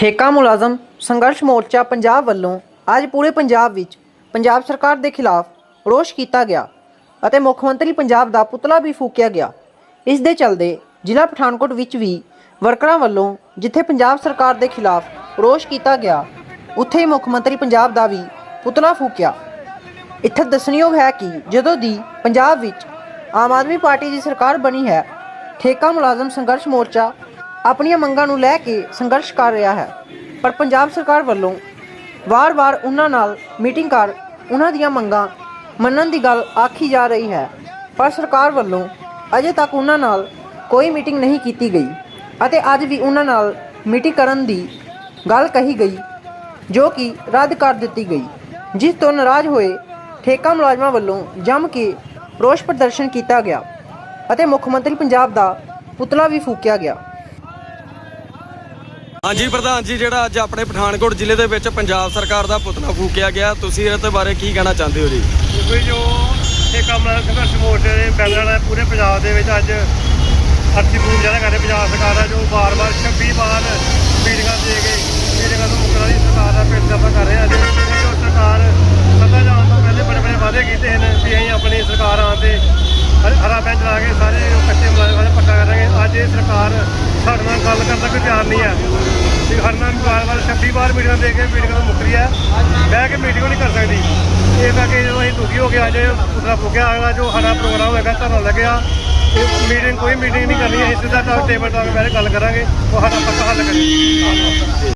ਠੇਕਾ ਮੁਲਾਜ਼ਮ ਸੰਘਰਸ਼ ਮੋਰਚਾ ਪੰਜਾਬ ਵੱਲੋਂ ਅੱਜ ਪੂਰੇ ਪੰਜਾਬ ਵਿੱਚ ਪੰਜਾਬ ਸਰਕਾਰ ਦੇ ਖਿਲਾਫ ਰੋਸ਼ ਕੀਤਾ ਗਿਆ ਅਤੇ ਮੁੱਖ ਮੰਤਰੀ ਪੰਜਾਬ ਦਾ ਪੁਤਲਾ ਵੀ ਫੂਕਿਆ ਗਿਆ। ਇਸ ਦੇ ਚੱਲਦੇ ਜ਼ਿਲ੍ਹਾ ਪਠਾਨਕੋਟ ਵਿੱਚ ਵੀ ਵਰਕਰਾਂ ਵੱਲੋਂ ਜਿੱਥੇ ਪੰਜਾਬ ਸਰਕਾਰ ਦੇ ਖਿਲਾਫ ਰੋਸ਼ ਕੀਤਾ ਗਿਆ, ਉੱਥੇ ਹੀ ਮੁੱਖ ਮੰਤਰੀ ਪੰਜਾਬ ਦਾ ਵੀ ਪੁਤਲਾ ਫੂਕਿਆ। ਇੱਥੇ ਦੱਸਣਯੋਗ ਹੈ ਕਿ ਜਦੋਂ ਦੀ ਪੰਜਾਬ ਵਿੱਚ ਆਮ ਆਦਮੀ ਪਾਰਟੀ ਦੀ ਸਰਕਾਰ ਬਣੀ ਹੈ, ਠੇਕਾ ਮੁਲਾਜ਼ਮ ਸੰਘਰਸ਼ ਮੋਰਚਾ ਆਪਣੀਆਂ ਮੰਗਾਂ ਨੂੰ ਲੈ ਕੇ ਸੰਘਰਸ਼ ਕਰ ਰਿਹਾ ਹੈ। ਪਰ ਪੰਜਾਬ ਸਰਕਾਰ ਵੱਲੋਂ ਵਾਰ-ਵਾਰ ਉਹਨਾਂ ਨਾਲ ਮੀਟਿੰਗ ਕਰ ਉਹਨਾਂ ਦੀਆਂ ਮੰਗਾਂ ਮੰਨਣ ਦੀ ਗੱਲ ਆਖੀ ਜਾ ਰਹੀ ਹੈ। ਪਰ ਸਰਕਾਰ ਵੱਲੋਂ ਅਜੇ ਤੱਕ ਉਹਨਾਂ ਨਾਲ ਕੋਈ ਮੀਟਿੰਗ ਨਹੀਂ ਕੀਤੀ ਗਈ ਅਤੇ ਅੱਜ ਵੀ ਉਹਨਾਂ ਨਾਲ ਮੀਟਿੰਗ ਕਰਨ ਦੀ ਗੱਲ ਕਹੀ ਗਈ, ਜੋ ਕਿ ਰੱਦ ਕਰ ਦਿੱਤੀ ਗਈ, ਜਿਸ ਤੋਂ ਨਾਰਾਜ਼ ਹੋਏ ਠੇਕਾ ਮੁਲਾਜ਼ਮਾਂ ਵੱਲੋਂ ਜੰਮ ਕੇ ਰੋਸ ਪ੍ਰਦਰਸ਼ਨ ਕੀਤਾ ਗਿਆ ਅਤੇ ਮੁੱਖ ਮੰਤਰੀ ਪੰਜਾਬ ਦਾ ਪੁਤਲਾ ਵੀ ਫੂਕਿਆ ਗਿਆ। ਹਾਂਜੀ ਪ੍ਰਧਾਨ ਜੀ, ਜਿਹੜਾ ਅੱਜ ਆਪਣੇ ਪਠਾਨਕੋਟ ਜ਼ਿਲ੍ਹੇ ਦੇ ਵਿੱਚ ਪੰਜਾਬ ਸਰਕਾਰ ਦਾ ਪੁਤਲਾ ਫੂਕਿਆ ਗਿਆ, ਤੁਸੀਂ ਇਹਦੇ ਬਾਰੇ ਕੀ ਕਹਿਣਾ ਚਾਹੁੰਦੇ ਹੋ ਜੀ? ਕਿਉਂਕਿ ਜੋ ਇਹ ਕੰਮ ਨਾਲ ਸੰਘਰਸ਼ ਮੋਰਚੇ ਦੇ ਬੈਨਰ ਨੇ ਪੂਰੇ ਪੰਜਾਬ ਦੇ ਵਿੱਚ ਅੱਜ ਅਰਥੀ ਪੂਜਾ ਜਿਹੜਾ ਕਰਦੇ ਪੰਜਾਬ ਸਰਕਾਰ ਦਾ ਜੋ ਬਾਰ-ਬਾਰ 26 ਵਾਰ ਮੀਟਿੰਗਾਂ ਦੇ ਕੇ ਮੀਟਿੰਗਾਂ ਤੋਂ ਮੁਕਰਾਂ ਦੀ ਸਰਕਾਰ ਦਾ ਪੇਸ਼ ਦਫਾ ਕਰ ਰਿਹਾ ਜੀ ਜੋ ਸਰਕਾਰ ਸੱਤਾ ਜਾਣ ਤੋਂ ਪਹਿਲੇ ਬੜੇ ਬੜੇ ਵਾਅਦੇ ਕੀਤੇ ਹਨ, ਵੀ ਅਸੀਂ ਆਪਣੀ ਸਰਕਾਰ ਆਉਣ ਤੇ ਹਰ- ਹਰਾ ਬੈਂਚ ਲਾ ਕੇ ਸਾਰੇ ਕੱਚੇ ਮੁਲਾਜ਼ਮਾਂ ਦਾ ਪੱਕਾ ਕਰਾਂਗੇ। ਅੱਜ ਇਹ ਸਰਕਾਰ ਸਾਡੇ ਨਾਲ ਗੱਲ ਕਰਨ ਦਾ ਕੋਈ ਤਿਆਰ ਨਹੀਂ ਹੈ। ਤੇ ਸਾਡੇ ਨਾਲ ਵਾਰ-ਵਾਰ 26 ਵਾਰ ਮੀਟਿੰਗਾਂ ਦੇ ਕੇ ਮੀਟਿੰਗਾਂ ਤੋਂ ਮੁੱਕਰੀ ਹੈ। ਬਹਿ ਕੇ ਮੀਟਿੰਗ ਨਹੀਂ ਕਰ ਸਕਦੀ। ਇਹ ਕਰਕੇ ਜਦੋਂ ਅਸੀਂ ਦੁਖੀ ਹੋ ਕੇ ਅੱਜ ਪੁੱਤਰਾ ਫੁਕਿਆ ਅਗਲਾ ਜੋ ਸਾਡਾ ਪ੍ਰੋਗਰਾਮ ਹੈਗਾ ਧਰਨਾ ਲੱਗਿਆ। ਮੀਟਿੰਗ ਕੋਈ ਮੀਟਿੰਗ ਨਹੀਂ ਕਰਨੀ, ਅਸੀਂ ਸਿੱਧਾ ਟੇਬਲ ਤੇ ਆ ਗੱਲ ਕਰਾਂਗੇ, ਉਹ ਸਾਡਾ ਪੱਕਾ ਹੱਲ ਕਰੇ।